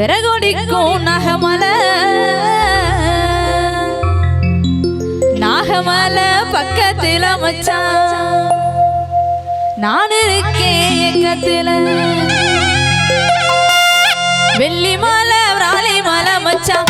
பெறகொடிக்கும் நகமல. நாகமல பக்கத்தில் மச்சான் நான் இருக்கேன் எக்கத்தில் வெள்ளி மலை விராலி மலை மச்சான்